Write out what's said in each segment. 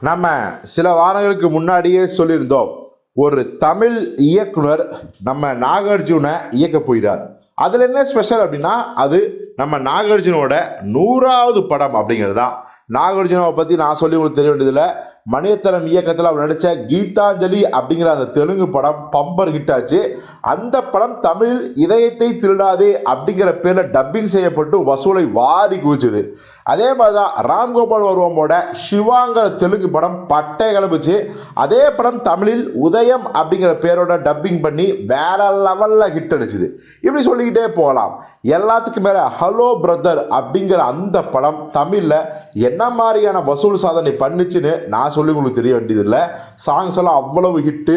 நம்ம சில வாரங்களுக்கு முன்னாடியே சொல்லியிருந்தோம் ஒரு தமிழ் இயக்குனர் நம்ம நாகார்ஜுனை இயக்க போகிறார். அதில் என்ன ஸ்பெஷல் அப்படின்னா அது நம்ம நாகார்ஜுனோட நூறாவது படம் அப்படிங்கிறது தான். நாகார்ஜுனாவை பற்றி நான் சொல்லி உங்களுக்கு தெரிய வேண்டியதில்லை. மணியத்தனம் இயக்கத்தில் அவர் நடித்த கீதாஞ்சலி அப்படிங்கிற அந்த தெலுங்கு படம் பம்பர் ஹிட் ஆச்சு. அந்த படம் தமிழில் இதயத்தை திருடாதே அப்படிங்கிற பேரில் டப்பிங் செய்யப்பட்டு வசூலை வாரி குவிச்சுது. அதே மாதிரி தான் ராம்கோபால் வருவமோட சிவாங்கிற தெலுங்கு படம் பட்டை கிளம்பிச்சு அதே படம் தமிழில் உதயம் அப்படிங்கிற பேரோட டப்பிங் பண்ணி வேற லெவலில் ஹிட் அடிச்சுது. இப்படி சொல்லிக்கிட்டே போகலாம். எல்லாத்துக்கும் மேலே ஹலோ பிரதர் அப்படிங்கிற அந்த படம் தமிழில் என்ன மாதிரியான வசூல் சாதனை பண்ணுச்சுன்னு நான் சொல்லி உங்களுக்கு தெரிய வேண்டியதில்லை. சாங்ஸ் எல்லாம் அவ்வளவு ஹிட்டு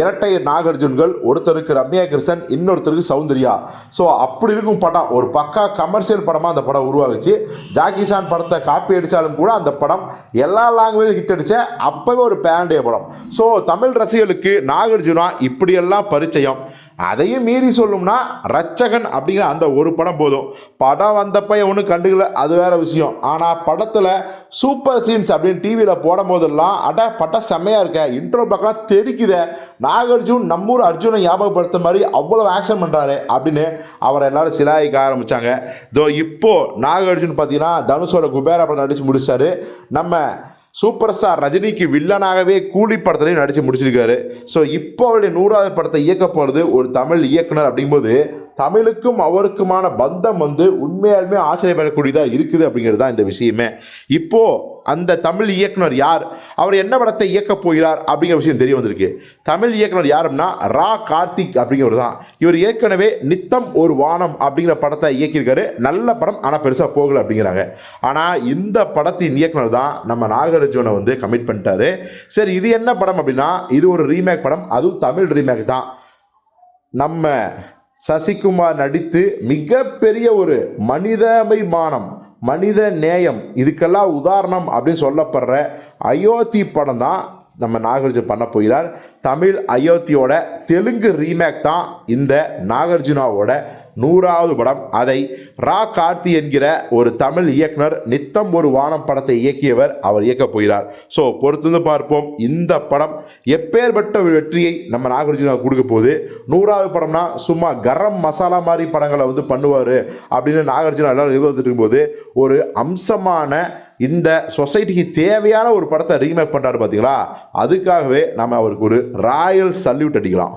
இரட்டை நாகார்ஜுன்கள் ஒருத்தருக்கு ரம்யா கிருஷ்ணன் இன்னொருத்தருக்கு சௌந்தர்யா. ஸோ அப்படி இருக்கும் படம் ஒரு பக்கா கமர்ஷியல் படமாக அந்த படம் உருவாகுச்சு. ஜாக்கி சான் படத்தை காப்பி அடித்தாலும் கூட அந்த படம் எல்லா லாங்குவேஜும் ஹிட் அடித்தேன் அப்போவே ஒரு பேரண்டிய படம். ஸோ தமிழ் ரசிகர்களுக்கு நாகார்ஜுனா இப்படியெல்லாம் பரிச்சயம். அதையும் மீறி சொல்லணும்னா ரச்சகன் அப்படிங்கிற அந்த ஒரு படம் போதும். படம் வந்தப்ப ஒன்றும் கண்டுக்கல அது வேற விஷயம். ஆனால் படத்தில் சூப்பர் சீன்ஸ் அப்படின்னு டிவியில் போடும் போதெல்லாம் அட படம் செம்மையாக இருக்க. இன்ட்ரோ பார்க்கலாம் தெரிக்குத. நாகார்ஜுன் நம்மூர் அர்ஜுனை ஞாபகப்படுத்த மாதிரி அவ்வளோ ஆக்ஷன் பண்ணுறாரு அப்படின்னு அவரை எல்லாரும் சிலாயிக்க ஆரம்பித்தாங்க இதோ இப்போது நாகார்ஜுன் பார்த்தீங்கன்னா தனுஷோட குபேரா படம் நடித்து முடிச்சாரு. நம்ம சூப்பர் ஸ்டார் ரஜினிக்கு வில்லனாகவே கூலி படத்துலையும் நடித்து முடிச்சிருக்காரு. ஸோ இப்போ அவருடைய நூறாவது படத்தை இயக்க போகிறது ஒரு தமிழ் இயக்குனர் அப்படிங்கும்போது தமிழுக்கும் அவருக்குமான பந்தம் வந்து உண்மையாலுமே ஆச்சரியப்படக்கூடியதாக இருக்குது அப்படிங்கிறது தான் இந்த விஷயமே. இப்போது அந்த தமிழ் இயக்குனர் யார்? அவர் என்ன படத்தை இயக்கப் போகிறார் அப்படிங்கிற விஷயம் தெரிய வந்திருக்கு. தமிழ் இயக்குனர் யார் அப்படின்னா ரா கார்த்திக் அப்படிங்கிறவர் தான். இவர் ஏற்கனவே நித்தம் ஒரு வானம் அப்படிங்கிற படத்தை இயக்கியிருக்காரு. நல்ல படம் ஆனால் பெருசாக போகலை அப்படிங்கிறாங்க. ஆனால் இந்த படத்தின் இயக்குனர் தான் நம்ம நாகார்ஜுனை வந்து கமிட் பண்ணிட்டாரு. சரி இது என்ன படம் அப்படின்னா இது ஒரு ரீமேக் படம். அதுவும் தமிழ் ரீமேக் தான். நம்ம சசிகுமார் நடித்து மிகப்பெரிய ஒரு மனிதாபிமானம் மனித நேயம். இதுக்கெல்லாம் உதாரணம் அப்படின்னு சொல்லப்படுற அயோத்தி படம் தான் நம்ம நாகார்ஜுன் பண்ண போகிறார். தமிழ் அயோத்தியோட தெலுங்கு ரீமேக் தான் இந்த நாகார்ஜுனாவோட நூறாவது படம். அதை ரா கார்த்தி என்கிற ஒரு தமிழ் இயக்குனர் நித்தம் ஒரு வானம் படத்தை இயக்கியவர் அவர் இயக்கப் போகிறார். ஸோ பொறுத்திருந்து பார்ப்போம். இந்த படம் எப்பேற்பட்ட ஒரு வெற்றியை நம்ம நாகார்ஜுனா கொடுக்க போகுது. நூறாவது படம்னா சும்மா கரம் மசாலா மாதிரி படங்களை வந்து பண்ணுவார் அப்படின்னு நாகார்ஜுனா எல்லாரும் எதிர்பார்த்துட்டு இருக்கும்போது ஒரு அம்சமான இந்த சொசைட்டிக்கு தேவையான ஒரு படத்தை ரீமேக் பண்ணுறாரு பார்த்தீங்களா அதுக்காகவே நம்ம அவருக்கு ஒரு ராயல் சல்யூட் அடிக்கலாம்.